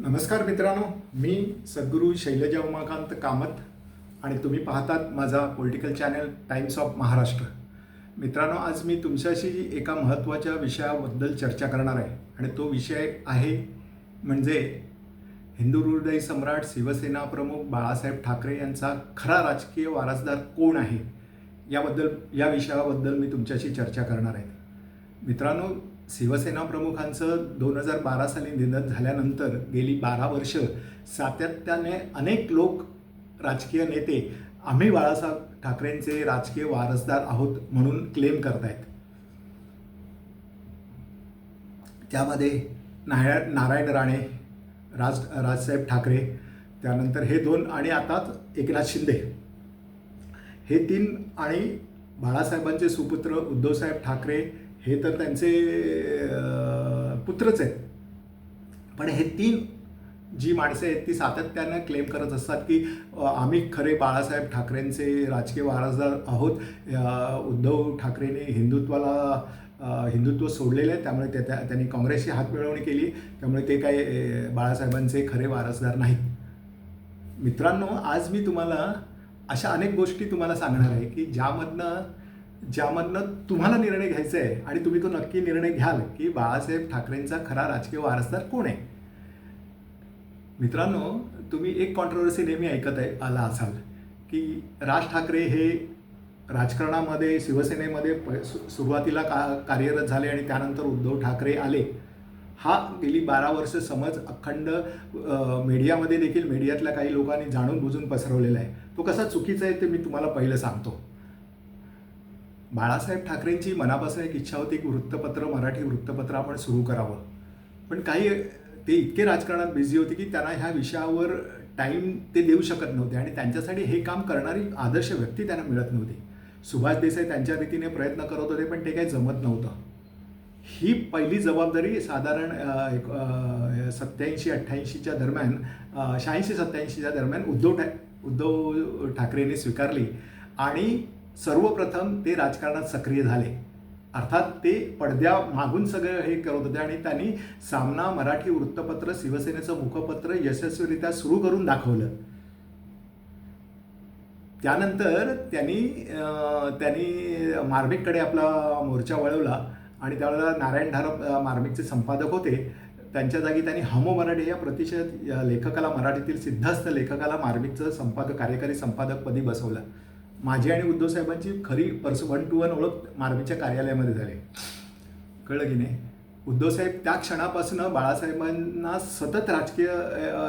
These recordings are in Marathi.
नमस्कार मित्रांनो मी सद्गुरू शैलजा उमाकांत कामत आणि तुम्ही पाहतात माझा political channel Times of Maharashtra मित्रांनो आज मी तुमच्याशी एका महत्त्वाच्या विषयाबद्दल चर्चा करणार आहे आणि तो विषय आहे म्हणजे हिंदू हृदय सम्राट शिवसेना प्रमुख बाळासाहेब ठाकरे यांचा खरा राजकीय वारसदार कोण आहे? याबद्दल या विषयाबद्दल मी तुमच्याशी चर्चा करणार आहे. मित्रांनो शिवसेना प्रमुखांचं दोन हजार बारा साली निधन झाल्यानंतर गेली बारा वर्ष सातत्याने अनेक लोक राजकीय नेते आम्ही बाळासाहेब ठाकरेंचे राजकीय वारसदार आहोत म्हणून क्लेम करतायत. त्यामध्ये नाराय नारायण राणे राज राजसाहेब ठाकरे त्यानंतर हे दोन आणि आताच एकनाथ शिंदे. हे तीन आणि बाळासाहेबांचे सुपुत्र उद्धवसाहेब ठाकरे हे तर त्यांचे पुत्रच आहेत. पण हे तीन जी माणसं आहेत ती सातत्यानं क्लेम करत असतात की आम्ही खरे बाळासाहेब ठाकरेंचे राजकीय वारसदार आहोत. उद्धव ठाकरेने हिंदुत्वाला हिंदुत्व सोडलेलं आहे. त्यामुळे त्या त्या- त्यांनी काँग्रेसची हातमिळवणी केली. त्यामुळे ते काही बाळासाहेबांचे खरे वारसदार नाहीत. मित्रांनो आज मी तुम्हाला अशा अनेक गोष्टी तुम्हाला सांगणार आहे की ज्यामधनं ज्यामधनं तुम्हाला निर्णय घ्यायचा आहे आणि तुम्ही तो नक्की निर्णय घ्याल की बाळासाहेब ठाकरेंचा खरा राजकीय वारसदार कोण आहे? मित्रांनो तुम्ही एक कॉन्ट्रोवर्सी नेहमी ऐकत आहे आला असाल की राज ठाकरे हे राजकारणामध्ये शिवसेनेमध्ये प- सुरुवातीला का कार्यरत झाले आणि त्यानंतर उद्धव ठाकरे आले. हा गेली बारा वर्ष समज अखंड मीडियामध्ये देखील मीडियातल्या काही लोकांनी जाणून बुजून पसरवलेला आहे. तो कसा चुकीचा आहे ते मी तुम्हाला पहिलं सांगतो. बाळासाहेब ठाकरेंची मनापासून एक इच्छा होती की वृत्तपत्र मराठी वृत्तपत्र आपण सुरू करावं. पण काही ते इतके राजकारणात बिझी होते की त्यांना ह्या विषयावर टाईम ते देऊ शकत नव्हते आणि त्यांच्यासाठी हे काम करणारी आदर्श व्यक्ती त्यांना मिळत नव्हती. सुभाष देसाई त्यांच्या रीतीने प्रयत्न करत होते पण ते काही जमत नव्हतं. ही पहिली जबाबदारी साधारण एक, सत्याऐंशी अठ्ठ्याऐंशीच्या दरम्यान शहाऐंशी सत्याऐंशीच्या दरम्यान उद्धव ठा उद्धव ठाकरेंनी स्वीकारली. आणि सर्वप्रथम ते राजकारणात सक्रिय झाले. अर्थात ते पडद्या मागून सगळं हे करत होते आणि त्यांनी सामना मराठी वृत्तपत्र शिवसेनेचं मुखपत्र यशस्वीरित्या सुरू करून दाखवलं. त्यानंतर त्यांनी त्यांनी मार्मिककडे आपला मोर्चा वळवला आणि त्यावेळेला नारायण धारप मार्मिकचे संपादक होते. त्यांच्या जागी त्यांनी हमो मराठे या प्रतिशत या लेखकाला मराठीतील सिद्धस्थ लेखकाला मार्मिकचं संपादक कार्यकारी संपादकपदी बसवलं. माझी आणि उद्धव साहेबांची खरी पर्स वन टू वन ओळख मार्मीच्या कार्यालयामध्ये झाली. कळलं की नाही? उद्धवसाहेब त्या क्षणापासून बाळासाहेबांना सतत राजकीय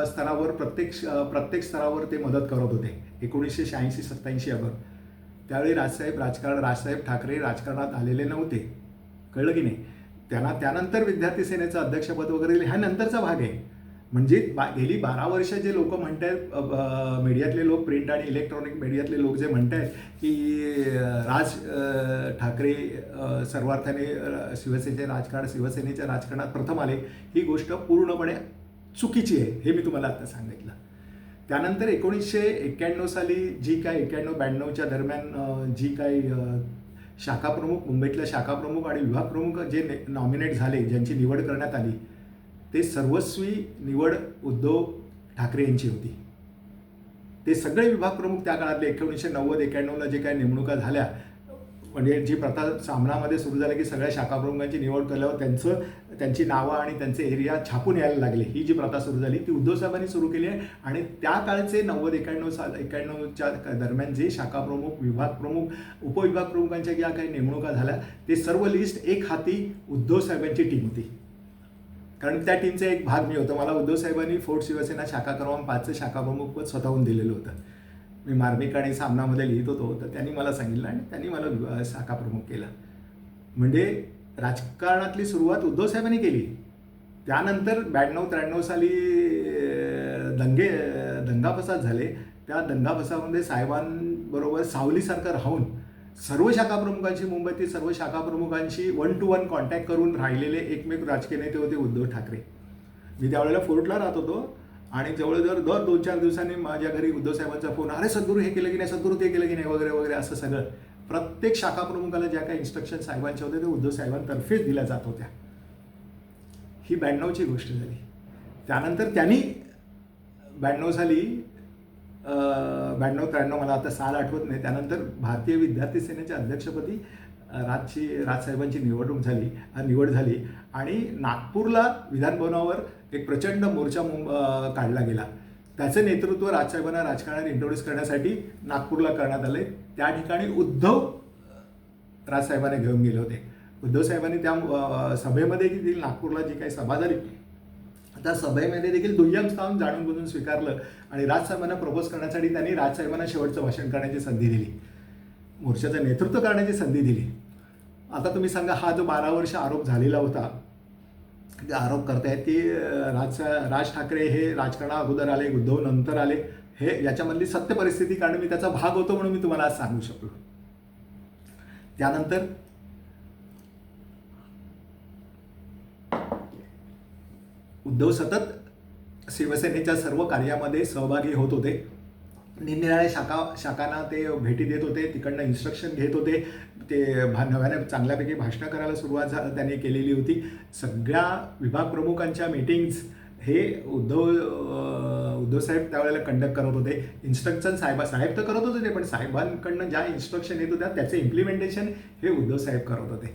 स्तरावर प्रत्येक प्रत्येक स्तरावर ते मदत करत होते. एकोणीसशे शहाऐंशी सत्त्याऐंशी अवर त्यावेळी राजसाहेब राजकारण राजसाहेब ठाकरे राजकारणात आलेले नव्हते. कळलं की नाही? त्यांना त्यानंतर विद्यार्थी सेनेचं अध्यक्षपद वगैरे दिलं, नंतरचा भाग आहे. म्हणजे बा गेली बारा वर्ष जे लोक म्हणत आहेत मीडियातले लोक प्रिंट आणि इलेक्ट्रॉनिक मीडियातले लोक जे म्हणत आहेत की राज ठाकरे सर्वार्थाने शिवसेनेचे राजकारण शिवसेनेच्या राजकारणात प्रथम आले ही गोष्ट पूर्णपणे चुकीची आहे हे मी तुम्हाला आता सांगितलं. त्यानंतर एकोणीसशे एक्क्याण्णव साली जी काय एक्क्याण्णव ब्याण्णवच्या दरम्यान जी काही शाखाप्रमुख मुंबईतल्या शाखाप्रमुख आणि विभागप्रमुख जे नॉमिनेट झाले ज्यांची निवड करण्यात आली ते सर्वस्वी निवड उद्धव ठाकरे यांची होती. ते सगळे विभाग प्रमुख त्या काळातले एकोणीसशे नव्वद एक्याण्णवला जे काही नेमणुका झाल्या म्हणजे जी प्रथा सामनामध्ये सुरू झाली की सगळ्या शाखाप्रमुखांची निवड केल्यावर त्यांचं त्यांची नावं आणि त्यांचे एरिया छापून यायला लागले. ही जी प्रथा सुरू झाली ती उद्धव साहेबांनी सुरू केली आहे. आणि त्या काळचे नव्वद एक्याण्णव साल एक्याण्णवच्या दरम्यान जे शाखाप्रमुख विभाग प्रमुख उपविभाग प्रमुखांच्या ज्या काही नेमणुका झाल्या ते सर्व लिस्ट एक हाती उद्धव साहेबांची टीम होती. कारण त्या टीमचा एक भाग मी होतो. मला उद्धव साहेबांनी फोर्ट शिवसेना शाखा क्रमांक पाचचं शाखा प्रमुख पद स्वतःहून दिलेलं होतं. मी मार्मिक आणि सामनामध्ये लिहित होतो. तर त्यांनी मला सांगितलं आणि त्यांनी मला शाखाप्रमुख शाखा प्रमुख केला. म्हणजे राजकारणातली सुरुवात उद्धव साहेबांनी केली. त्यानंतर ब्याण्णव त्र्याण्णव साली दंगे अं, दंगाफसाद झाले. त्या दंगाफसामध्ये साहेबांबरोबर सावलीसारखं राहून सर्व शाखा प्रमुखांशी मुंबईतील सर्व शाखा प्रमुखांशी वन टू वन कॉन्टॅक्ट करून राहिलेले एकमेक राजकीय नेते होते उद्धव ठाकरे. मी त्यावेळेला फोर्टला राहत होतो आणि जवळजवळ दर दोन चार दिवसांनी माझ्या घरी उद्धव साहेबांचा फोन अरे सद्गुरू हे केलं की नाही? सद्गुरू ते केलं की नाही? वगैरे वगैरे असं सगळं. प्रत्येक शाखा प्रमुखाला ज्या काही इन्स्ट्रक्शन साहेबांच्या होत्या ते उद्धव साहेबांतर्फेच दिल्या जात होत्या. ही ब्याण्णवची गोष्ट झाली. त्यानंतर त्यांनी ब्याण्णव साली ब्याण्णव त्र्याण्णव मला आता साल आठवत नाही. त्यानंतर भारतीय विद्यार्थी सेनेच्या अध्यक्षपदी राजची राजसाहेबांची निवडणूक झाली निवड झाली. आणि नागपूरला विधानभवनावर एक प्रचंड मोर्चा मुंब काढला गेला. त्याचं नेतृत्व राजसाहेबांना राजकारणात इंट्रोड्यूस करण्यासाठी नागपूरला करण्यात आले त्या ठिकाणी उद्धव राजसाहेबांना घेऊन गेले होते. उद्धव साहेबांनी त्या सभेमध्ये देखील नागपूरला जी काही सभा झाली आता सभेमध्ये देखील दुय्यम स्थान जाणून बुजून स्वीकारलं आणि राजसाहेबांना प्रपोज करण्यासाठी त्यांनी राजसाहेबांना शेवटचं भाषण करण्याची संधी दिली. मोर्चाचं नेतृत्व करण्याची संधी दिली. आता तुम्ही सांगा हा जो बारा वर्ष आरोप झालेला होता जे आरोप करतायत की राज राज ठाकरे हे राजकारणा अगोदर आले उद्धव नंतर आले हे याच्यामधली सत्य परिस्थिती कारण मी त्याचा भाग होतो म्हणून मी तुम्हाला आज सांगू शकलो. त्यानंतर उद्धव सतत शिवसेनेच्या सर्व कार्यामध्ये सहभागी होत होते. निरनिराळ्या शाखा शाखांना ते भेटी देत होते तिकडनं इन्स्ट्रक्शन घेत होते. ते भा नव्याने चांगल्यापैकी भाषणं करायला सुरुवात झा त्यांनी केलेली होती. सगळ्या विभाग प्रमुखांच्या मीटिंग्स हे उद्धव उद्धवसाहेब उद्धव साहेब त्यावेळेला कंडक्ट करत होते. इन्स्ट्रक्शन साहेबा साहेब तर करत होते ते पण साहेबांकडनं ज्या इन्स्ट्रक्शन येत होत्या त्याचे इम्प्लिमेंटेशन हे उद्धव साहेब करत होते.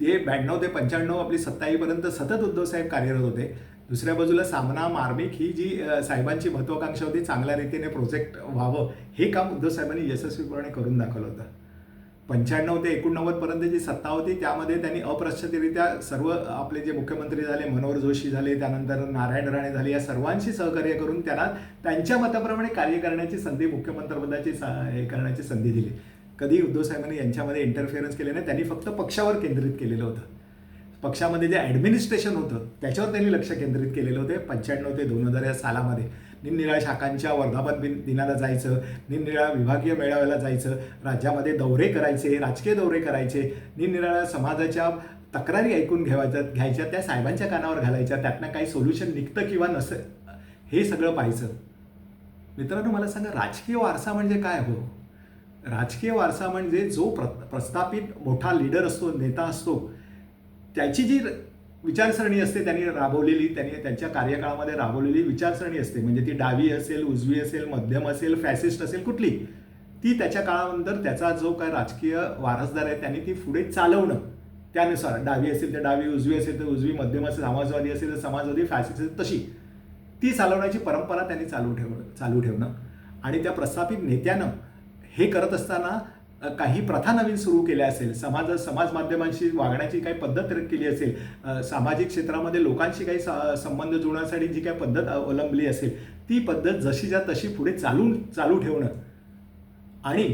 ते ब्याण्णव ते पंच्याण्णव आपली सत्तावीपर्यंत सतत उद्धव साहेब कार्यरत होते. दुसऱ्या बाजूला सामना मार्मिक ही जी साहेबांची महत्वाकांक्षा होती चांगल्या रीतीने प्रोजेक्ट व्हावं हे काम उद्धव साहेबांनी यशस्वीपणे करून दाखवलं होतं. पंच्याण्णव ते एकोणनव्वदपर्यंत जी सत्ता होती त्यामध्ये त्यांनी अप्रत्यक्षरित्या सर्व आपले जे मुख्यमंत्री झाले मनोहर जोशी झाले त्यानंतर नारायण राणे झाले या सर्वांशी सहकार्य करून त्यांना त्यांच्या मताप्रमाणे कार्य करण्याची संधी मुख्यमंत्रिपदाची सा हे करण्याची संधी दिली. कधी उद्धव साहेबांनी यांच्यामध्ये इंटरफिअरन्स केले नाही त्यांनी फक्त पक्षावर केंद्रित केलेलं होतं. पक्षामध्ये जे ॲडमिनिस्ट्रेशन होतं त्याच्यावर त्यांनी लक्ष केंद्रित केलेलं होते. पंच्याण्णव ते दोन हजार या सालामध्ये निरनिराळ्या शाखांच्या वर्धापन बिन दिनाला जायचं निरनिराळ्या विभागीय मेळाव्याला जायचं राज्यामध्ये दौरे करायचे राजकीय दौरे करायचे निरनिराळ्या समाजाच्या तक्रारी ऐकून घ्यायच्या घ्यायच्या त्या साहेबांच्या कानावर घालायच्या त्यातनं काही सोल्युशन निघतं किंवा नसं हे सगळं पाहायचं. मित्रांनो मला सांगा राजकीय वारसा म्हणजे काय हो? राजकीय वारसा म्हणजे जो प्र प्रस्थापित मोठा लीडर असतो नेता असतो त्याची जी विचारसरणी असते त्यांनी राबवलेली त्यांनी त्यांच्या कार्यकाळामध्ये राबवलेली विचारसरणी असते. म्हणजे ती डावी असेल उजवी असेल मध्यम असेल फॅसिस्ट असेल कुठली ती त्याच्या काळानंतर त्याचा जो काय राजकीय वारसदार आहे त्यांनी ती पुढे चालवणं. त्यानुसार डावी असेल तर डावी उजवी असेल तर उजवी मध्यम असेल समाजवादी असेल तर समाजवादी फॅसिस्ट असेल तशी. ती चालवण्याची परंपरा त्यांनी चालू ठेवणं चालू ठेवणं. आणि त्या प्रस्थापित नेत्यानं हे करत असताना काही प्रथा नवीन सुरू केल्या असेल समाज समाज माध्यमांशी वागण्याची काही पद्धत केली असेल सामाजिक क्षेत्रामध्ये लोकांशी काही संबंध जुळण्यासाठी जी काही पद्धत अवलंबली असेल ती पद्धत जशीच्या तशी पुढे चालून चालू ठेवणं. आणि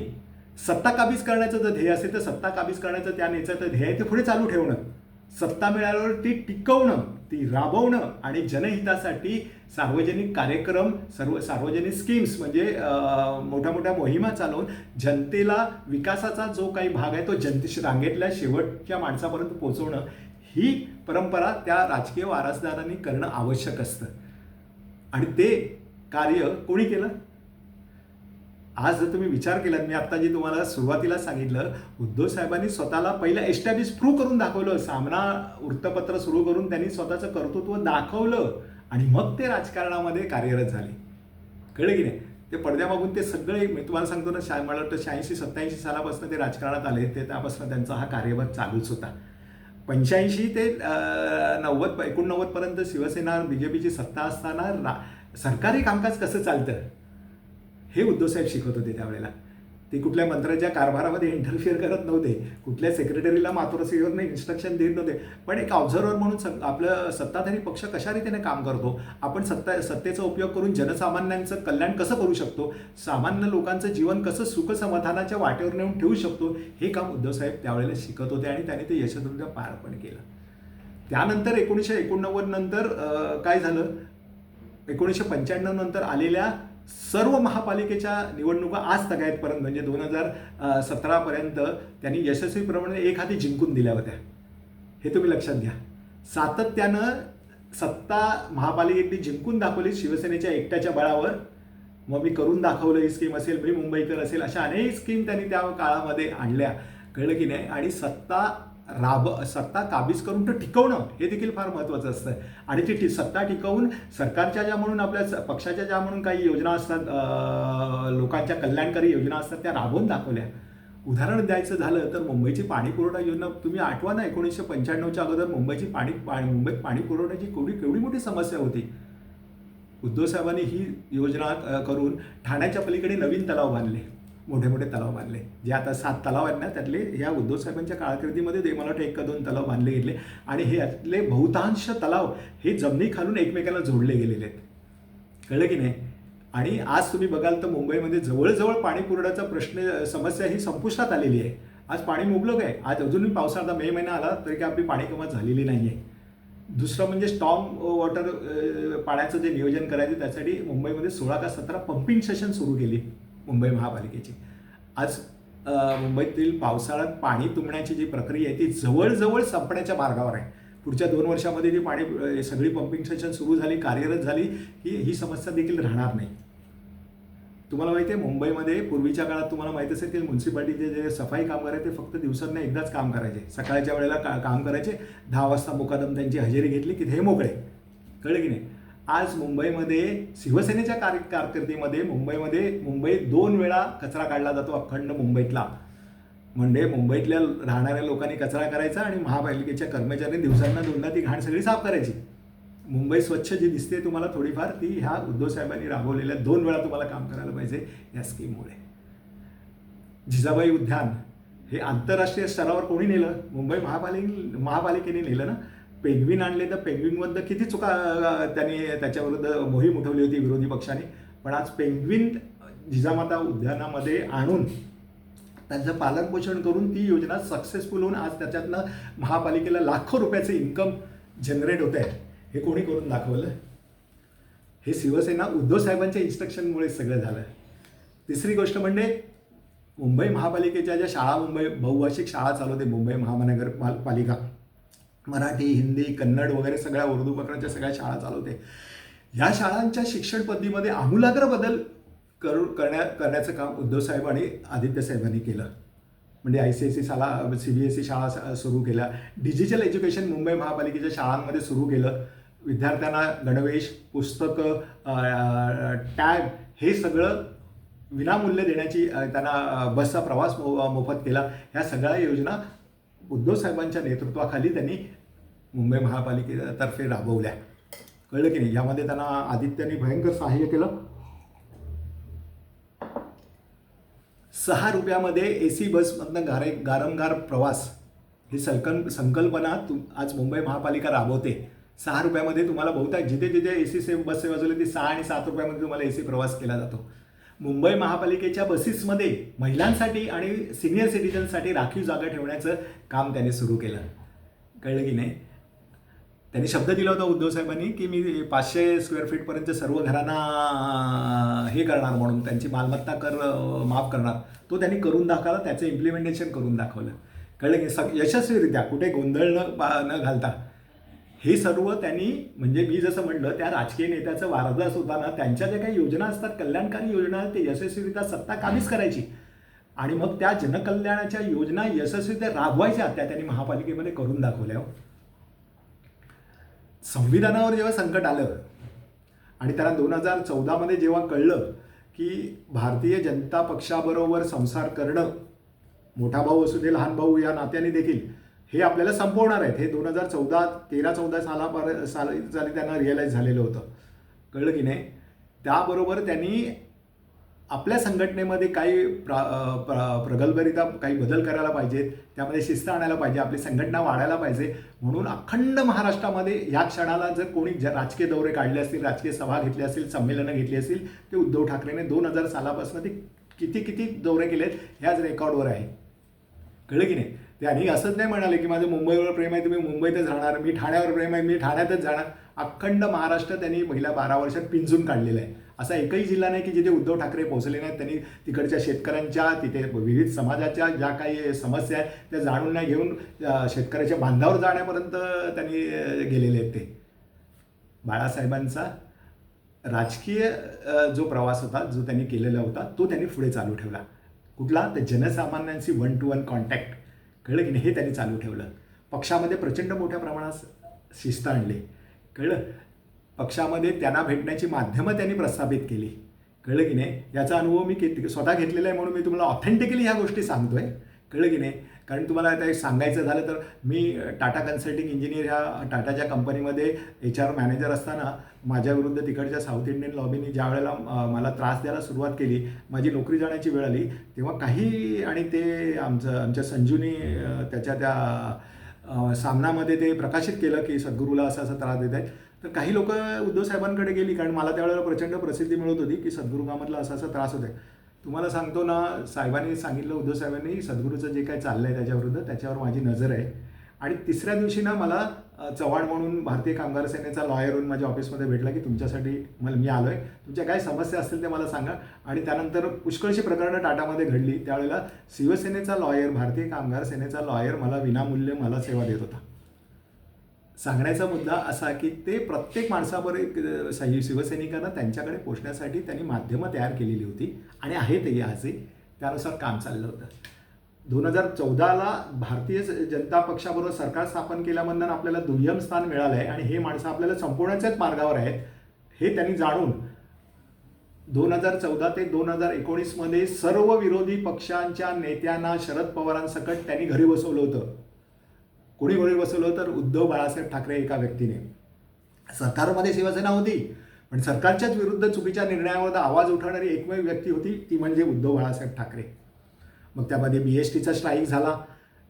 सत्ता काबीज करण्याचं जर ध्येय असेल तर सत्ता काबीज करण्याचं त्या तर ध्येय आहे ते पुढे चालू ठेवणं. सत्ता मिळाल्यावर ती टिकवणं ती राबवणं आणि जनहितासाठी सार्वजनिक कार्यक्रम सर्व सार्वजनिक स्कीम्स म्हणजे मोठ्या मोठ्या मोहिमा चालवून जनतेला विकासाचा जो काही भाग आहे तो जनतेशी रांगेतल्या शेवटच्या माणसापर्यंत पोहोचवणं ही परंपरा त्या राजकीय वारसदारांनी करणं आवश्यक असतं. आणि ते कार्य कोणी केलं? आज जर तुम्ही विचार केलात मी आत्ता जे तुम्हाला सुरुवातीला सांगितलं उद्धव साहेबांनी स्वतःला पहिलं एस्टॅब्लिश प्रूव्ह करून दाखवलं. सामना वृत्तपत्र सुरू करून त्यांनी स्वतःचं कर्तृत्व दाखवलं आणि मग ते राजकारणामध्ये कार्यरत झाले. कळलं की नाही? ते पडद्यामागून ते सगळे मी तुम्हाला सांगतो ना शा मला वाटतं शहाऐंशी सत्याऐंशी सालापासून ते राजकारणात आले. ते त्यापासून त्यांचा हा कार्यभाग चालूच होता. पंच्याऐंशी ते नव्वद एकोणनव्वदपर्यंत शिवसेना बी जे पीची सत्ता असताना रा सरकारी कामकाज कसं चालतं? हे उद्धवसाहेब शिकवत होते त्यावेळेला. ते कुठल्या मंत्र्याच्या कारभारामध्ये इंटरफिअर करत नव्हते. कुठल्या सेक्रेटरीला मातोश्रीवरनं इन्स्ट्रक्शन देत नव्हते. पण एक ऑब्झर्वर म्हणून स आपलं सत्ताधारी पक्ष कशा रीतीने काम करतो? आपण सत्ता सत्तेचा उपयोग करून जनसामान्यांचं कल्याण कसं करू शकतो? सामान्य लोकांचं जीवन कसं सुख समाधानाच्या वाटेवर नेऊन ठेवू शकतो? हे काम उद्धवसाहेब त्यावेळेला शिकत होते आणि त्याने ते यशस्वीरित्या पार पण केलं. त्यानंतर एकोणीसशे एकोणनव्वद नंतर काय झालं? एकोणीसशे पंच्याण्णव नंतर आलेल्या सर्व महापालिकेच्या निवडणुका आज तगायतपर्यंत म्हणजे दोन हजार सतरापर्यंत त्यांनी यशस्वीप्रमाणे एक हाती जिंकून दिल्या होत्या. हे तुम्ही लक्षात घ्या. सातत्यानं सत्ता महापालिकेतली जिंकून दाखवली शिवसेनेच्या एकट्याच्या बळावर. मग मी करून दाखवलं ही स्कीम असेल मी मुंबईकर असेल अशा अनेक स्कीम त्यांनी त्या काळामध्ये आणल्या. कळलं की नाही? आणि सत्ता राब सत्ता काबीज करून ते टिकवणं हे देखील फार महत्त्वाचं असतं. आणि ती टी सत्ता टिकवून सरकारच्या ज्या म्हणून आपल्या स- पक्षाच्या ज्या म्हणून काही योजना असतात लोकांच्या कल्याणकारी योजना असतात त्या राबवून दाखवल्या. उदाहरण द्यायचं झालं तर मुंबईची पाणी पुरवठा योजना तुम्ही आठवा ना एकोणीसशे पंच्याण्णवच्या अगोदर मुंबईची पाणी पाणी मुंबईत पाणी पुरवठ्याची केवढी केवढी मोठी समस्या होती. उद्धव साहेबांनी ही योजना करून ठाण्याच्या पलीकडे नवीन तलाव बांधले. मोठे मोठे तलाव बांधले. जे आता सात तलाव आहेत ना त्यातले ह्या उद्धव साहेबांच्या कारकिर्दीमध्ये ते मला वाटतं एक का दोन तलाव बांधले गेले. आणि हे यातले बहुतांश तलाव हे जमिनीखालून एकमेकांना जोडले गेलेले आहेत. कळलं की नाही? आणि आज तुम्ही बघाल तर मुंबईमध्ये जवळजवळ पाणी पुरवठ्याचा प्रश्न समस्या ही संपुष्टात आलेली आहे. आज पाणी मुबलक आहे. आज अजूनही पावसाळा आता मे महिना आला तरी काय आपली पाणी कमात झालेली नाही आहे दुसरं म्हणजे स्टॉम वॉटर पाण्याचं जे नियोजन करायचं त्यासाठी मुंबईमध्ये सोळा का सतरा पंपिंग सेशन सुरू केली. मुंबई महापालिकेची. आज मुंबईतील पावसाळ्यात पाणी तुंबण्याची जी प्रक्रिया आहे ती जवळजवळ संपण्याच्या मार्गावर आहे. पुढच्या दोन वर्षामध्ये जी पाणी सगळी पंपिंग सेशन सुरू झाली कार्यरत झाली की ही समस्या देखील राहणार नाही. तुम्हाला माहिती आहे मुंबईमध्ये पूर्वीच्या काळात तुम्हाला माहिती असेल की म्युन्सिपाल्टीचे जे सफाई कामगार आहेत ते फक्त दिवसांना एकदाच काम करायचे. सकाळच्या वेळेला का काम करायचे दहा वाजता मुकादम त्यांची हजेरी घेतली की हे मोकळे. कळलं की नाही? आज मुंबईमध्ये शिवसेनेच्या कार्य कारकिर्दीमध्ये मुंबईमध्ये मुंबईत दोन वेळा कचरा काढला जातो अखंड मुंबईतला. म्हणजे मुंबईतल्या राहणाऱ्या लोकांनी कचरा करायचा आणि महापालिकेच्या कर्मचाऱ्यांनी दिवसांना दोनदा ती घाण सगळी साफ करायची. मुंबई स्वच्छ जी दिसते तुम्हाला थोडीफार ती ह्या उद्धव साहेबांनी राबवलेल्या दोन वेळा तुम्हाला काम करायला पाहिजे या स्कीममुळे. जिजाबाई उद्यान हे आंतरराष्ट्रीय स्तरावर कोणी नेलं? मुंबई महापालिके महापालिकेने नेलं ना? पेंग्विन आणले तर पेंग्विनबद्दल किती चुका त्यांनी त्याच्याविरुद्ध मोहीम उठवली होती विरोधी पक्षाने. पण आज पेंग्विन जिजामाता उद्यानामध्ये आणून त्यांचं पालनपोषण करून ती योजना सक्सेसफुल होऊन आज त्याच्यातनं महापालिकेला लाखो रुपयाचं इन्कम जनरेट होत आहे हे कोणी करून दाखवलं? हे शिवसेना उद्धव साहेबांच्या इन्स्ट्रक्शनमुळे सगळं झालं. तिसरी गोष्ट म्हणजे मुंबई महापालिकेच्या ज्या शाळा मुंबई बहुभाषिक शाळा चालवते मुंबई महानगर पाल- पालिका मराठी हिंदी कन्नड वगैरे सगळ्या उर्दू प्रकारच्या सगळ्या शाळा चालवते. या शाळांच्या शिक्षण पद्धतीमध्ये आमूलाग्र बदल करू करण्या करण्याचं काम उद्धव साहेब आणि आदित्य साहेबांनी केलं. म्हणजे आय सी एस सी शाळा सी बी एस ई शाळा सुरू केल्या. डिजिटल एज्युकेशन मुंबई महापालिकेच्या शाळांमध्ये सुरू केलं. विद्यार्थ्यांना गणवेश पुस्तकं टॅग हे सगळं विनामूल्य देण्याची त्यांना बसचा प्रवास मो मोफत केला. ह्या सगळ्या योजना उद्धव साहेबांच्या नेतृत्वाखाली त्यांनी मुंबई महापालिकेतर्फे राबवल्या. कळलं की नाही? यामध्ये त्यांना आदित्यने भयंकर सहाय्य केलं. सहा रुपयामध्ये ए सी बसमधनं गारे गारंगार प्रवास ही संकल्प संकल्पना तुम आज मुंबई महापालिका राबवते. सहा रुपयामध्ये तुम्हाला बहुतेक जिथे जिथे ए सी सेव बस सेवा झाली ती सहा आणि सात रुपयामध्ये तुम्हाला ए सी प्रवास केला जातो. मुंबई महापालिकेच्या बसेसमध्ये महिलांसाठी आणि सिनियर सिटीजनसाठी राखीव जागा ठेवण्याचं काम त्याने सुरू केलं. कळलं की नाही? त्यांनी शब्द दिला होता उद्धव साहेबांनी की मी पाचशे स्क्वेअर फीटपर्यंत सर्व घरांना हे करणार म्हणून त्यांची मालमत्ता कर माफ करणार. तो त्यांनी करून दाखवला त्याचं इम्प्लिमेंटेशन करून दाखवलं. कळलं की सग यशस्वीरित्या कुठे गोंधळ न न घालता हे सर्व त्यांनी म्हणजे मी जसं म्हटलं त्या राजकीय नेत्याचं वारदास होताना त्यांच्या ज्या काही योजना असतात कल्याणकारी योजना ते यशस्वीरित्या सत्ता काबीज करायची. आणि मग त्या जनकल्याणाच्या योजना यशस्वीरित्या राबवायच्या त्या त्यांनी महापालिकेमध्ये करून दाखवल्या. संविधानावर जेव्हा संकट आलं आणि त्याला दोन हजार चौदामध्ये जेव्हा कळलं की भारतीय जनता पक्षाबरोबर संसार करणं मोठा भाऊ असू दे लहान भाऊ या नात्याने देखील हे आपल्याला संपवणार आहेत. हे दोन हजार चौदा तेरा चौदा सालापर साल साली त्यांना रिअलाईज झालेलं होतं. कळलं की नाही? त्याबरोबर त्यांनी आपल्या संघटनेमध्ये काही प्रा प्र प्रगल्भरित्या काही बदल करायला पाहिजेत. त्यामध्ये शिस्त आणायला पाहिजे. आपली संघटना वाढायला पाहिजे. म्हणून अखंड महाराष्ट्रामध्ये ह्या क्षणाला जर कोणी ज राजकीय दौरे काढले असतील राजकीय सभा घेतली असतील संमेलनं घेतली असतील ते उद्धव ठाकरेने दोन हजार सालापासून ते किती किती दौरे केलेत ह्याच रेकॉर्डवर आहे. कळलं की नाही? त्यांनी असंच नाही म्हणाले की माझं मुंबईवर प्रेम आहे तुम्ही मुंबईतच राहणार मी ठाण्यावर प्रेम आहे मी ठाण्यातच जाणार. अखंड महाराष्ट्र त्यांनी पहिल्या बारा वर्षात पिंजून काढलेलं आहे. असा एकही जिल्हा नाही की जिथे उद्धव ठाकरे पोहोचले नाहीत त्यांनी तिकडच्या शेतकऱ्यांच्या तिथे विविध समाजाच्या ज्या काही समस्या आहेत त्या जाणून नाही घेऊन शेतकऱ्याच्या बांधावर जाण्यापर्यंत त्यांनी गेलेले आहेत ते. बाळासाहेबांचा राजकीय जो प्रवास होता जो त्यांनी केलेला होता तो त्यांनी पुढे चालू ठेवला. कुठला? तर जनसामान्यांशी वन टू वन कॉन्टॅक्ट कळलं की नाही हे त्यांनी चालू ठेवलं. पक्षामध्ये प्रचंड मोठ्या प्रमाणात शिस्त आणली. कळलं पक्षामध्ये त्यांना भेटण्याची माध्यमं त्यांनी प्रस्थापित केली. कळलं की नाही याचा अनुभव मी किती स्वतः घेतलेला आहे म्हणून मी तुम्हाला ऑथेंटिकली ह्या गोष्टी सांगतोय. कळलं की नाही कारण तुम्हाला आता सांगायचं झालं तर मी टाटा कन्सल्टिंग इंजिनियर ह्या टाटाच्या कंपनीमध्ये एच आर मॅनेजर असताना माझ्या विरुद्ध तिकडच्या साऊथ इंडियन लॉबीनी ज्या वेळेला मला त्रास द्यायला सुरुवात केली माझी नोकरी जाण्याची वेळ आली तेव्हा काही आणि ते आमचं आमच्या संजूनी त्याच्या त्या सामनामध्ये ते प्रकाशित केलं की सद्गुरूला असा असा त्रास देत आहेत. तर काही लोक उद्धव साहेबांकडे गेली कारण मला त्यावेळेला प्रचंड प्रसिद्धी मिळत होती की सद्गुरू कामतला असा असा त्रास होतोय. तुम्हाला सांगतो ना साहेबांनी सांगितलं उद्धव साहेबांनी सद्गुरूचं जे काही आहे त्याच्याविरुद्ध त्याच्यावर माझी नजर आहे. आणि तिसऱ्या दिवशी ना मला चव्हाण म्हणून भारतीय कामगार सेनेचा लॉयर होऊन माझ्या ऑफिसमध्ये भेटला की तुमच्यासाठी मला मी आलो आहे तुमच्या काय समस्या असतील ते मला सांगा. आणि त्यानंतर पुष्कळशी प्रकरणं टाटामध्ये घडली. त्यावेळेला शिवसेनेचा लॉयर भारतीय कामगार सेनेचा लॉयर मला विनामूल्य मला सेवा देत होता. सांगण्याचा मुद्दा असा की ते प्रत्येक माणसावर एक सही शिवसैनिकांना त्यांच्याकडे पोचण्यासाठी त्यांनी माध्यमं तयार केलेली होती आणि आहेतही आजही त्यानुसार काम चाललं होतं. दोन हजार चौदाला भारतीय जनता पक्षाबरोबर सरकार स्थापन केल्यामधनं आपल्याला दुय्यम स्थान मिळालं आहे आणि हे माणसं आपल्याला संपवण्याच्याच मार्गावर आहेत हे त्यांनी जाणून दोन हजार चौदा ते दोन हजार एकोणीसमध्ये सर्व विरोधी पक्षांच्या नेत्यांना शरद पवारांसकट त्यांनी घरी बसवलं होतं. कोणी कोणी बसवलं तर उद्धव बाळासाहेब ठाकरे एका व्यक्तीने. सरकारमध्ये शिवसेना होती पण सरकारच्याच विरुद्ध चुकीच्या निर्णयावर आवाज उठवणारी एकमेव व्यक्ती होती ती म्हणजे उद्धव बाळासाहेब ठाकरे. मग त्यामध्ये बी एस टीचा स्ट्राईक झाला.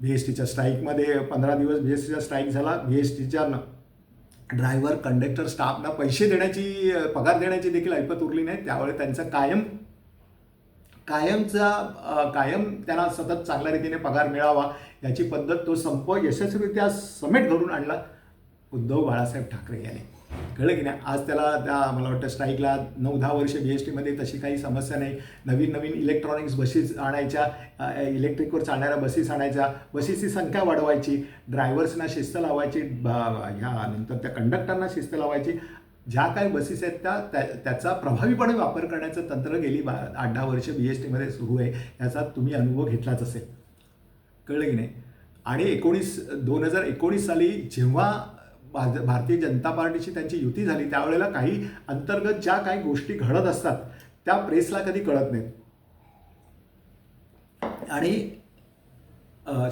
बी एस टीच्या स्ट्राईकमध्ये पंधरा दिवस बी एस टीचा स्ट्राईक झाला. बी एस टीच्या ड्रायव्हर कंडक्टर स्टाफना पैसे देण्याची पगार देण्याची देखील ऐपत उरली नाही. त्यावेळी त्यांचं कायम कायमचा कायम त्यांना सतत चांगल्या रीतीने पगार मिळावा याची पद्धत तो संप यशस्वीरित्या समेट घडून आणला उद्धव बाळासाहेब ठाकरे याने. कळलं की नाही? आज त्याला त्या मला वाटतं स्ट्राईकला नऊ दहा वर्ष बी एस टीमध्ये तशी काही समस्या नाही. नवीन नवीन इलेक्ट्रॉनिक्स बसेस आणायच्या इलेक्ट्रिकवर चालणाऱ्या बसेस आणायच्या बसेसची संख्या वाढवायची ड्रायव्हर्सना शिस्त लावायची ह्या नंतर त्या कंडक्टरना शिस्त लावायची. ज्या काही बसेस आहेत त्या त्या- त्याचा प्रभावीपणे वापर करण्याचं तंत्र गेली बा आठ दहा वर्ष बी एस टीमध्ये सुरू आहे याचा तुम्ही अनुभव घेतलाच असेल. कळलं की नाही? आणि एकोणीस दोन हजार एकोणीस साली जेव्हा भारतीय जनता पार्टीची त्यांची युती झाली त्यावेळेला काही अंतर्गत ज्या काही गोष्टी घडत असतात त्या प्रेसला कधी कळत नाहीत. आणि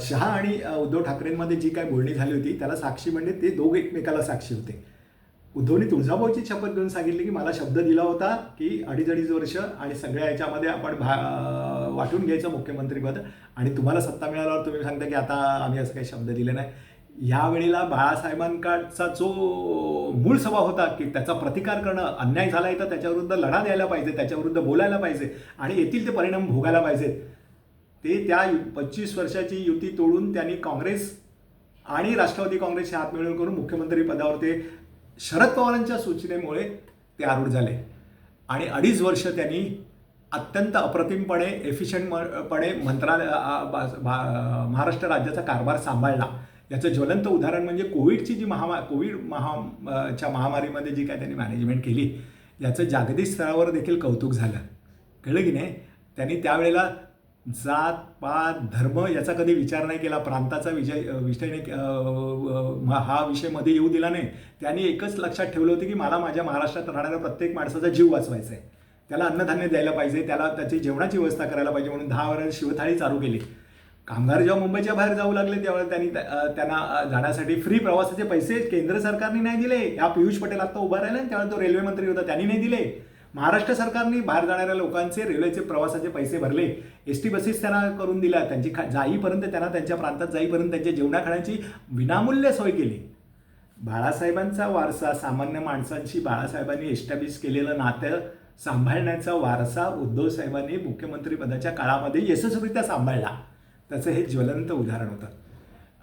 शहा आणि उद्धव ठाकरेंमध्ये जी काय बोलणी झाली होती त्याला साक्षी म्हणजे ते दोघ एकमेकाला साक्षी होते. उद्धवनी तुळजाभाऊची शपथ घेऊन सांगितली की मला शब्द दिला होता की अडीच अडीच वर्ष आणि सगळ्या याच्यामध्ये आपण भा वाटून घ्यायचं मुख्यमंत्रीपद. आणि तुम्हाला सत्ता मिळाल्यावर तुम्ही सांगता की आता आम्ही असं काही शब्द दिले नाही. यावेळेला बाळासाहेबांकडचा जो मूळ स्वभाव होता की त्याचा प्रतिकार करणं अन्याय झाला आहे तर त्याच्याविरुद्ध लढा द्यायला पाहिजे त्याच्याविरुद्ध बोलायला पाहिजे आणि येथील ते परिणाम भोगायला पाहिजेत. ते त्या पंचवीस वर्षाची युती तोडून त्यांनी काँग्रेस आणि राष्ट्रवादी काँग्रेसचे हात मिळवून करून मुख्यमंत्री पदावर ते शरद पवारांच्या सूचनेमुळे ते आरूढ झाले. आणि अडीच वर्ष त्यांनी अत्यंत अप्रतिमपणे एफिशियंटपणे मंत्रालय भा- महाराष्ट्र राज्याचा कारभार सांभाळला. याचं ज्वलंत उदाहरण म्हणजे कोविडची जी महामा कोविड महा च्या महामारीमध्ये जी काय त्यांनी मॅनेजमेंट केली याचं जागतिक स्तरावर देखील कौतुक झालं. कळलं की नाही? त्यांनी त्यावेळेला जात पात धर्म याचा कधी विचार नाही केला. प्रांताचा विजय विषय हा विषयमध्ये येऊ दिला नाही. त्यांनी एकच लक्षात ठेवलं होतं की मला माझ्या महाराष्ट्रात राहणाऱ्या प्रत्येक माणसाचा जीव वाचवायचा आहे त्याला अन्नधान्य द्यायला पाहिजे त्याला त्याची जेवणाची व्यवस्था करायला पाहिजे म्हणून दहा वर्ष शिवथाळी चालू केली. कामगार जेव्हा मुंबईच्या बाहेर जाऊ लागले त्यावेळेला त्यांनी त्या- त्यांना जाण्यासाठी फ्री प्रवासाचे पैसे केंद्र सरकारने नाही दिले. या पियुष पटेल आता उभा राहिला त्यावेळेला तो रेल्वे मंत्री होता त्यांनी नाही दिले. महाराष्ट्र सरकारने बाहेर जाणाऱ्या लोकांचे रेल्वेचे प्रवासाचे पैसे भरले. एस टी बसेस त्यांना करून दिल्या. त्यांची खा जाईपर्यंत त्यांना त्यांच्या प्रांतात जाईपर्यंत त्यांच्या जेवणा खाण्याची विनामूल्य सोय केली. बाळासाहेबांचा वारसा सामान्य माणसांशी बाळासाहेबांनी एस्टॅब्लिश केलेलं नातं सांभाळण्याचा वारसा उद्धव साहेबांनी मुख्यमंत्रीपदाच्या काळामध्ये यशस्वीरित्या सांभाळला. त्याचं हे ज्वलंत उदाहरण होतं.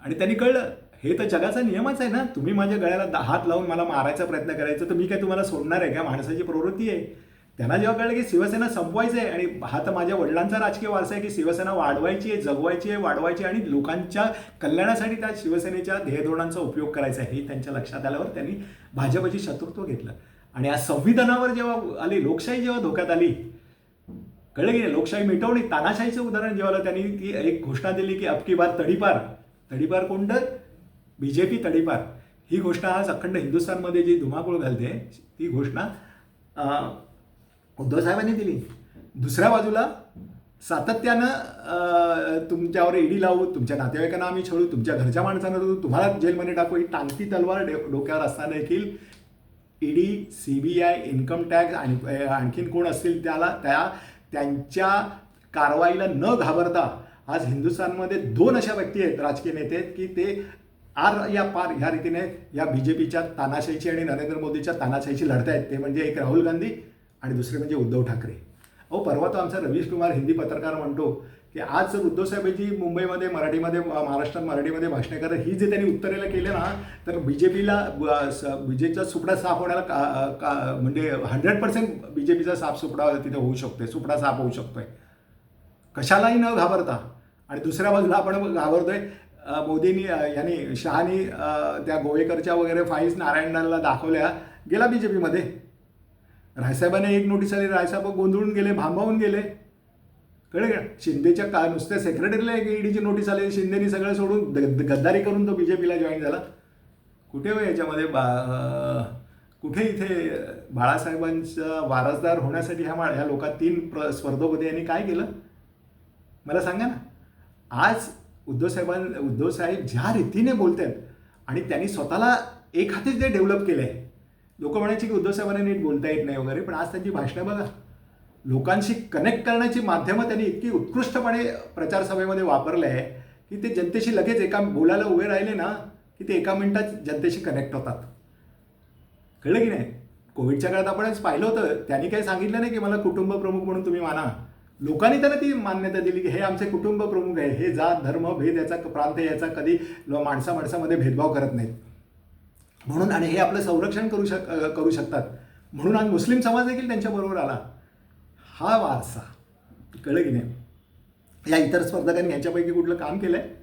आणि त्यांनी कळलं हे तर जगाचा नियमच आहे ना. तुम्ही माझ्या गळ्याला दा- हात लावून मला मारायचा प्रयत्न करायचा तर मी काय तुम्हाला सोडणार आहे का? माणसाची प्रवृत्ती आहे. त्यांना जेव्हा कळलं की शिवसेना संपवायचं आहे आणि हा तर माझ्या वडिलांचा राजकीय वारसा आहे की शिवसेना वाढवायची आहे जगवायची आहे वाढवायची आणि लोकांच्या कल्याणासाठी त्या शिवसेनेच्या ध्येयधोरणांचा उपयोग करायचा आहे हे त्यांच्या लक्षात आल्यावर त्यांनी भाजपची शत्रुत्व घेतलं. आणि या संविधानावर जेव्हा आली लोकशाही जेव्हा धोक्यात आली कळलं की लोकशाही मिटवणी तानाशाहीचं उदाहरण जेव्हा त्यांनी ती एक घोषणा दिली की अबकी बार तडीपार. तडीपार कोणतं? B J P तडीपार. ही घोषणा आज अखंड हिंदुस्थानमध्ये जी धुमाकूळ घालते ती घोषणा अं, उद्धव साहेबांनी दिली. दुसऱ्या बाजूला सातत्यानं तुमच्यावर ईडी लावू तुमच्या नातेवाईकांना आम्ही छळू तुमच्या घरच्या माणसांना तुम्हाला जेलमध्ये टाकू ही टांगती तलवार डे- डोक्यावर असताना देखील ED C B I income tax आणि आणखीन कोण असतील त्याला त्या त्यांच्या कारवाईला न घाबरता आज हिंदुस्थानमध्ये दोन अशा व्यक्ती आहेत राजकीय नेते की ते आर या पार ह्या रीतीने या बी जे पीच्या तानाशाहीची आणि नरेंद्र मोदीच्या तानाशाहीची लढतायत ते म्हणजे एक राहुल गांधी आणि दुसरे म्हणजे उद्धव ठाकरे. अहो परवा तो आमचा रवीश कुमार हिंदी पत्रकार म्हणतो की आज जर उद्धव साहेबांची मुंबईमध्ये मराठीमध्ये महाराष्ट्रात मराठीमध्ये भाषणे करत ही जे त्यांनी उत्तरेला केले ना तर बी जे पीला बी जे पीचा सुपडा साफ होण्याला का का म्हणजे हंड्रेड पर्सेंट बी जे पीचा साफ सुपडा तिथे होऊ शकतोय सुपडा साफ होऊ शकतोय. कशालाही न घाबरता. आणि दुसऱ्या बाजूला आपण घाबरतोय मोदींनी यांनी शहानी त्या गोवेकरच्या वगैरे फाईल्स नारायणला दाखवल्या. गेला बी जे पीमध्ये. रायसाहेबाने एक नोटीस आली रायसाहेब गोंधळून गेले भांबावून गेले. कळलं का? शिंदेच्या का नुसत्या सेक्रेटरीला एक ईडीची नोटीस आली शिंदेनी सगळं सोडून गद्दारी करून तो बी जे पीला जॉईन झाला. कुठे हो याच्यामध्ये? बा कुठे इथे बाळासाहेबांचा वारसदार होण्यासाठी ह्या ह्या लोकात तीन प्र स्पर्धोमध्ये यांनी काय केलं? मला सांगा ना. आज उद्धव साहेबां उद्धव साहेब ज्या रीतीने बोलत आहेत आणि त्यांनी स्वतःला एक हातीच जे डेव्हलप केलं आहे लोक म्हणायचे की उद्धव साहेबांना नीट बोलता येत नाही वगैरे पण आज त्यांची भाषणं बघा. लोकांशी कनेक्ट करण्याची माध्यमं त्यांनी इतकी उत्कृष्टपणे प्रचारसभेमध्ये वापरले आहे की ते जनतेशी लगेच एका बोलायला उभे राहिले ना की ते एका मिनिटात जनतेशी कनेक्ट होतात. कळलं की नाही? कोविडच्या काळात आपणच पाहिलं होतं त्यांनी काही सांगितलं नाही की मला कुटुंब प्रमुख म्हणून तुम्ही माना. लोकांनी त्यांना ती मान्यता दिली की हे आमचे कुटुंब प्रमुख आहे हे जात धर्म भेद याचा प्रांत याचा कधी माणसा माणसामध्ये भेदभाव करत नाहीत. म्हणून आणि हे आपलं संरक्षण करू शक करू शकतात. म्हणून आज मुस्लिम समाज देखील त्यांच्याबरोबर आला. हा वारसा कळलं की नाही? या इतर स्पर्धकांनी ह्याच्यापैकी कुठलं काम केलं आहे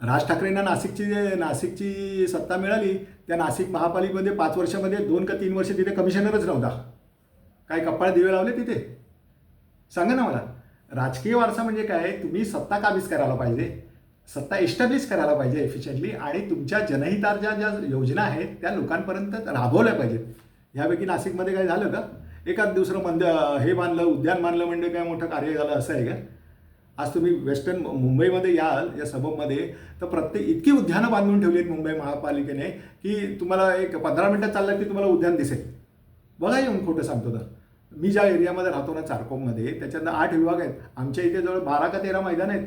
राज ठाकरेंना नाशिकची जे नाशिकची सत्ता मिळाली त्या नाशिक महापालिकेमध्ये पाच वर्षामध्ये दोन का तीन वर्ष तिथे कमिशनरच नव्हता. काय कपाळ दिवे लावले तिथे? सांगा ना मला. राजकीय वारसा म्हणजे काय? तुम्ही सत्ता काबीज करायला पाहिजे? सत्ता एस्टॅब्लिश करायला पाहिजे एफिशियंटली आणि तुमच्या जनहिताच्या ज्या योजना आहेत त्या लोकांपर्यंत राबवल्या पाहिजेत. ह्यापैकी नाशिकमध्ये काय झालं का? एखाद दुसरं मंद हे बांधलं उद्यान बांधलं म्हणजे काय मोठं कार्य झालं असं आहे का? आज तुम्ही वेस्टर्न मुंबईमध्ये याल या सबबमध्ये तर प्रत्येक इतकी उद्यानं बांधून ठेवली आहेत मुंबई महापालिकेने की तुम्हाला एक पंधरा मिनटात चाललं की तुम्हाला उद्यान दिसेल. बघा येऊन खोटं सांगतो तर. मी ज्या एरियामध्ये राहतो ना चारकोममध्ये त्याच्यातनं आठ विभाग आहेत. आमच्या इथे जवळ बारा का तेरा मैदान आहेत.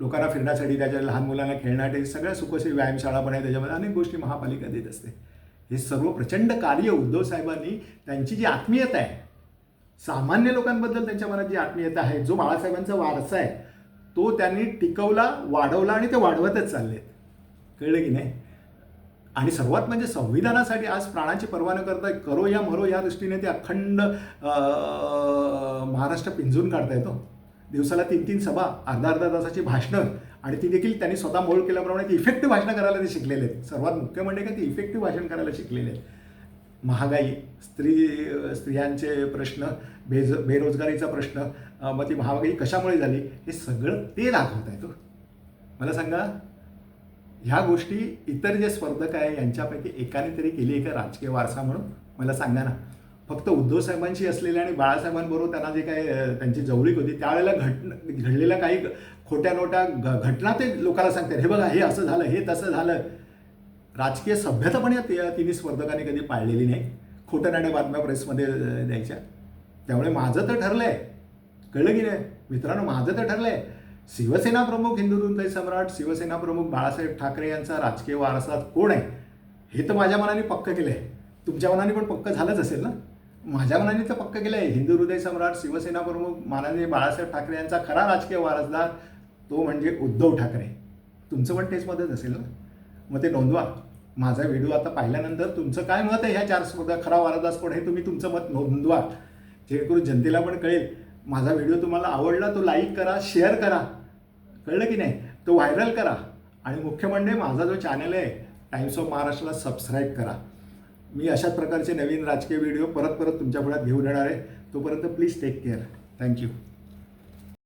लोकांना फिरण्यासाठी त्याच्या लहान मुलांना खेळण्यासाठी सगळ्या सुखोशी व्यायामशाळा पण आहे त्याच्यामध्ये अनेक गोष्टी महापालिका देत असते. हे सर्व प्रचंड कार्य उद्धव साहेबांनी त्यांची जी आत्मीयता आहे सामान्य लोकांबद्दल त्यांच्या मनात जी आत्मीयता आहे जो बाळासाहेबांचा वारसा आहे तो त्यांनी टिकवला वाढवला आणि ते वाढवतच चालले कळलं की नाही? आणि सर्वात म्हणजे संविधानासाठी आज प्राणाची पर्वा न करता करो या मरो या दृष्टीने ते अखंड महाराष्ट्र पिंजून काढता येतो. दिवसाला तीन तीन सभा अर्धा अर्धा तासाची भाषणं आणि ती देखील त्यांनी स्वतः मोळ केल्याप्रमाणे ती इफेक्टिव्ह भाषणं करायला ते शिकलेले आहेत. सर्वात मुख्य म्हणजे का ती इफेक्टिव्ह भाषण करायला शिकलेले आहेत. महागाई स्त्री स्त्रियांचे प्रश्न बेज बेरोजगारीचा प्रश्न मग ती महागाई कशामुळे झाली? हे सगळं ते दाखवत आहे तो मला सांगा ह्या गोष्टी इतर जे स्पर्धक आहे यांच्यापैकी एकाने तरी केली आहे का राजकीय वारसा म्हणून मला सांगा ना. फक्त उद्धव साहेबांशी असलेले आणि बाळासाहेबांबरोबर त्यांना जे काही त्यांची जवळीक होती त्यावेळेला घट घडलेल्या काही खोट्या नोट्या घ- घटना ते लोकांना सांगतात. हे बघा हे असं झालं हे तसं झालं. राजकीय सभ्यता पण या तिन्ही स्पर्धकांनी कधी पाळलेली नाही. खोट्या नाट्या बातम्या प्रेसमध्ये द्यायच्या. त्यामुळे माझं तर ठरलं आहे कळलं की नाही? मित्रांनो माझं तर ठरलं आहे शिवसेना प्रमुख हिंदू सम्राट शिवसेना प्रमुख बाळासाहेब ठाकरे यांचा राजकीय वारसा कोण आहे? हे तर माझ्या मनाने पक्क केलं आहे तुमच्या मनाने पण पक्क झालंच असेल ना? माझ्या मनाने तर पक्क केलं आहे हिंदू हृदय सम्राट शिवसेना प्रमुख माननीय बाळासाहेब ठाकरे यांचा खरा राजकीय वारसदार तो म्हणजे उद्धव ठाकरे. तुमचं पण तेच मतच असेल ना? मग ते नोंदवा. माझा व्हिडिओ आता पाहिल्यानंतर तुमचं काय मत आहे ह्या चार स्पर्धा? खरा वारदास कोण हे तुम्ही तुमचं मत नोंदवा. जेणेकरून जनतेला पण कळेल. माझा व्हिडिओ तुम्हाला आवडला तो लाईक करा शेअर करा. कळलं की नाही? तो व्हायरल करा. आणि मुख्य म्हणजे माझा जो चॅनल आहे टाईम्स ऑफ महाराष्ट्राला सबस्क्राईब करा. मी अशाच प्रकारचे नवीन राजकीय व्हिडिओ परत परत तुमच्या पुढ्यात घेऊन येणार आहे. तोपर्यंत प्लीज टेक केअर थँक्यू